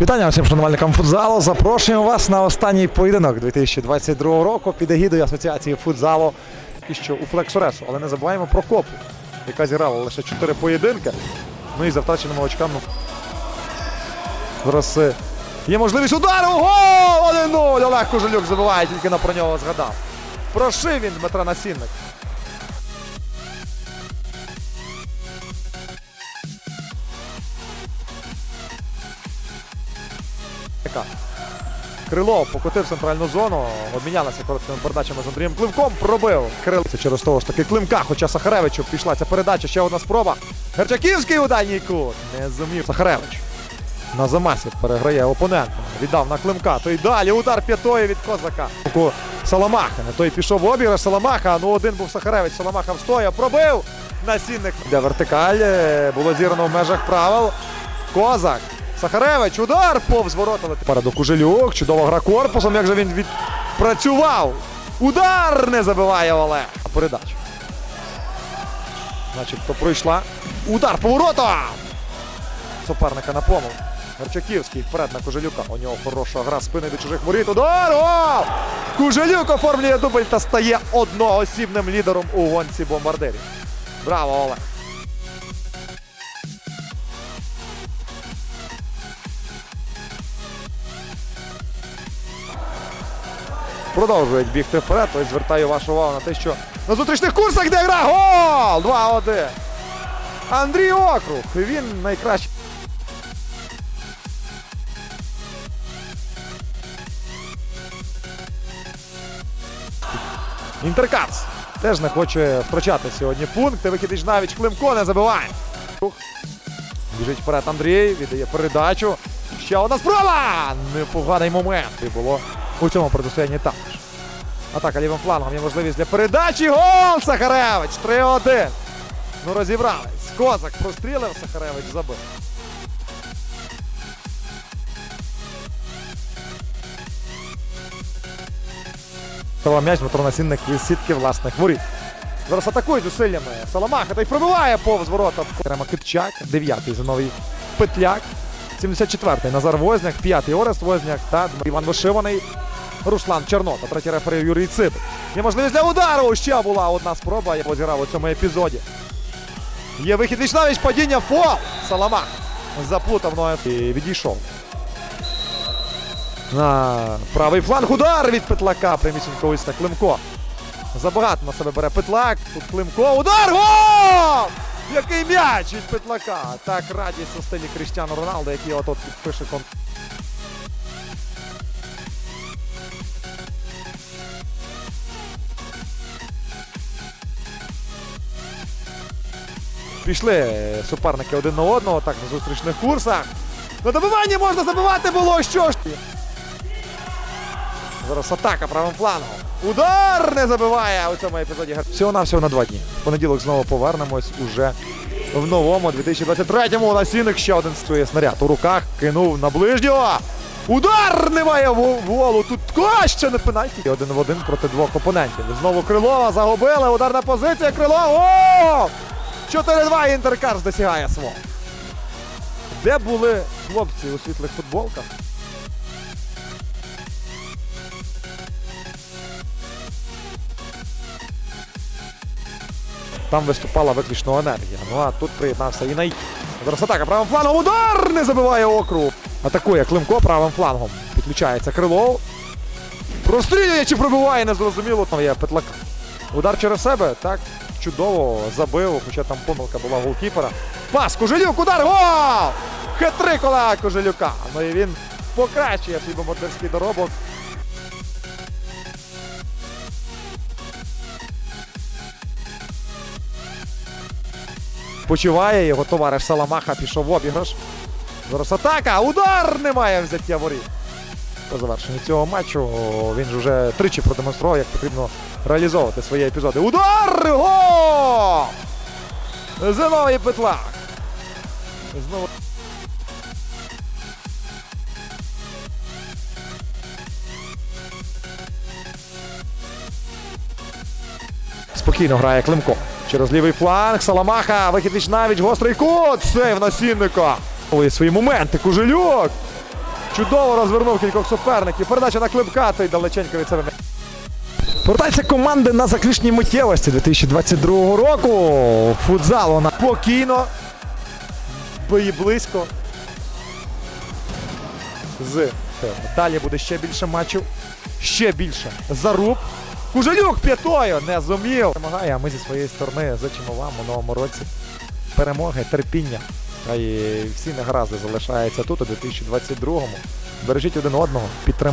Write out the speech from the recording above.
Вітання всім шанувальникам футзалу. Запрошуємо вас на останній поєдинок 2022 року під егідою Асоціації футзалу і що у Флексоресу. Але не забуваємо про копу, яка зіграла лише 4 поєдинки. Ну і за втраченими очками. Зараз е, є можливість удару. Гол! 1-0! Олег Кужелюк забиває, тільки на про нього згадав. Прошив він Дмитра Насінник. Яка? Крилов покотив центральну зону, обмінялися короткими передачами з Андрієм Кливком, пробив Крилов. Це через того ж таки Климка, хоча Сахаревичу пішла ця передача, ще одна спроба. Герчаківський у дальній кут. Не зумів Сахаревич. На замасі переграє опонента. Віддав на Климка. Той далі удар п'ятої від козака. Саламаха. Той пішов в обіграш Саламаха. Ну один був Сахаревич. Саламаха встояв. Пробив. Насінник. Де вертикаль. е, Було зірано в межах правил. Козак. Сахаревич, удар повз ворота. Попереду Кужелюк, чудова гра корпусом, як же він відпрацював. Удар не забиває Олег. Передача. Начебто пройшла. Удар поворота. Суперника на помилку. Гарчаківський вперед на Кужелюка. У нього хороша гра спини до чужих воріт. Удар! О! Кужелюк оформлює дубль та стає одноосібним лідером у гонці бомбардирів. Браво, Олег! Продовжують бігти вперед. Ось звертаю вашу увагу на те, що на зустрічних курсах де гра гол! 2-1. Андрій Округ. Він найкращий. Інтеркац. Теж не хоче втрачати сьогодні пункти. Вихідич навіть Климко не забиває. Біжить вперед Андрій, віддає передачу. Ще одна спроба! Непоганий момент. І було у цьому протистоянні також. Атака лівим флангом є можливість для передачі. Гол! Сахаревич! 3-1. Ну розібрались. Козак прострілив, Сахаревич забив. М'яч Дмитро Насінник із сітки власних воріт. Зараз атакують зусиллями. Саламаха та й пробиває повз ворота. Окремо Китчак, 9-й Зиновій Петляк, 74-й Назар Возняк, 5-й Орест Возняк та Іван Вишиваний. Руслан Чернота, третій рефері Юрій Цып. Є можливість для удару. Ще була одна спроба. Я позірав у цьому епізоді. Є вихід Вічнавіч, падіння фол. Саламах заплутав ноги і відійшов. На правий фланг удар від Петлака. Прямісінько ось на Климко. Забагато на себе бере Петлак. Тут Климко. Удар! Гол! Який м'яч від Петлака! Так радість у стилі Кріштіану Роналду, який отот підпише кон. Пішли суперники один на одного, так на зустрічних курсах. На добиванні можна забивати було що ж. Зараз атака правим флангом. Удар не забиває у цьому епізоді. Всього навсього на два дні. Понеділок знову повернемось уже в новому 2023-му. Насінник ще один стоїть снаряд у руках. Кинув на ближнього. Удар немає волу. Тут ще не пенальті. Один в один проти двох опонентів. Знову Крилова загубили. Ударна позиція. Крилова. О! 4-2 Інтеркарс досягає свого. Де були хлопці у світлих футболках? Там виступала виключно енергія. Ну а тут приєднався і най. Зараз атака правим флангом. Удар не забиває округ. Атакує Климко правим флангом. Підключається Крилов. Прострілює чи пробиває, незрозуміло. Там є Петлак. Удар через себе. Так, чудово забив, хоча там помилка була голкіпера. Пас, Кожелюк, удар, гол! Хитрик Кожелюка. Ну і він покращує свій бомбардирський доробок. Почуває його товариш Саламаха, пішов в обіграш. Зараз атака, удар немає взяття воріт. По завершенні цього матчу він вже тричі продемонстрував, як потрібно реалізовувати свої епізоди. Удар! Гол! Зиновій Петлак. Знову. Спокійно грає Климко. Через лівий фланг. Саламаха. Вихід навіть гострий кут. Сейв насінника. Ой, свої моменти. Кужелюк. Чудово розвернув кількох суперників. Передача на Климка, той далеченько від себе. Повертаються команди на заключній миттєвості 2022 року. Футзал вона спокійно. Бої близько. З далі буде ще більше матчів. Ще більше. Заруб. Кужелюк п'ятою не зумів. Перемагає, а ми зі своєї сторони зичимо вам у новому році перемоги, терпіння. І всі негаразди залишаються тут у 2022-му. Бережіть один одного, підтримуйте.